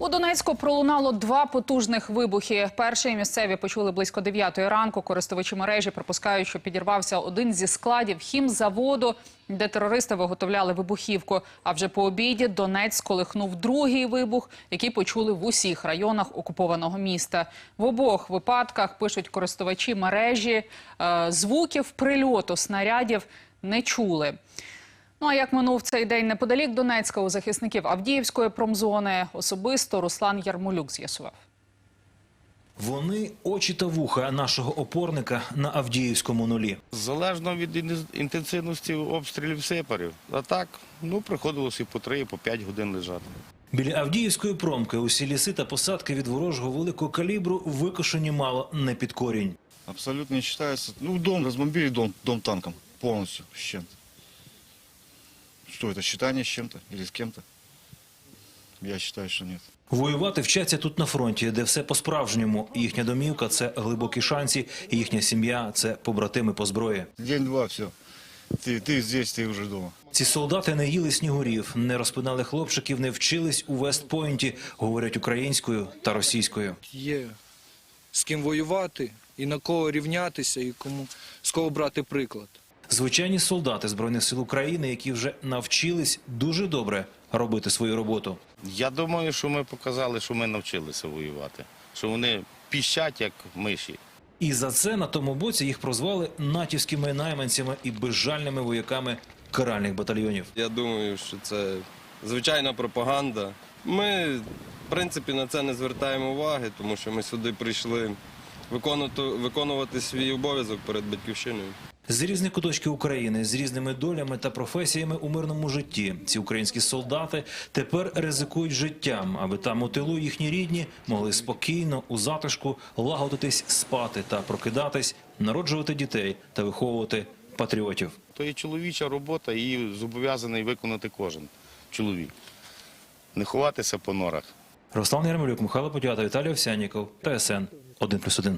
У Донецьку пролунало два потужних вибухи. Перший місцеві почули близько 9 ранку. Користувачі мережі припускають, що підірвався один зі складів хімзаводу, де терористи виготовляли вибухівку. А вже по обіді Донець колихнув другий вибух, який почули в усіх районах окупованого міста. В обох випадках пишуть користувачі мережі. е, Звуків прильоту снарядів не чули. Ну а як минув цей день неподалік Донецька у захисників Авдіївської промзони, особисто Руслан Ярмолюк з'ясував. Вони очі та вуха нашого опорника на Авдіївському нулі. Залежно від інтенсивності обстрілів сепарів. А так, ну, приходилось і по три, і по п'ять годин лежати. Біля Авдіївської промки усі ліси та посадки від ворожого великого калібру викошені мало не під корінь. Абсолютно не считается. Ну, дом разбомбили, дом, дом танком полностью с чем-то. Что это, считание с чем-то или с кем-то? Я считаю, что нет. Воювати вчаться тут на фронті, де все по-справжньому. Їхня домівка це глибокі шанці, і їхня сім'я це побратими по зброї. День-два, все. Ты, ты здесь, ты уже дома. Ці солдати не їли снігурів, не розпинали хлопчиків, не вчились у Вестпойнті, говорять українською та російською. є з ким воювати і на кого рівнятися, і кому з кого брати приклад. Звичайні солдати збройних сил України, які вже навчились дуже добре робити свою роботу. Я думаю, що ми показали, що ми навчилися воювати. Що вони піщать, як миші. І за це на тому боці їх прозвали натівськими найманцями і безжальними вояками каральних батальйонів. Я думаю, що це звичайна пропаганда. Ми, в принципі, на це не звертаємо уваги, тому що ми сюди прийшли виконувати, виконувати свій обов'язок перед батьківщиною. З різних куточків України, з різними долями та професіями у мирному житті, ці українські солдати тепер ризикують життям, аби там у тилу їхні рідні могли спокійно у затишку лагодитись, спати та прокидатись, народжувати дітей та виховувати патріотів. То є чоловіча робота, її зобов'язаний виконати кожен чоловік. Не ховатися по норах. Руслан Ярмолюк, Михайло Подята, Віталій Овсянніков, ТСН 1+,1.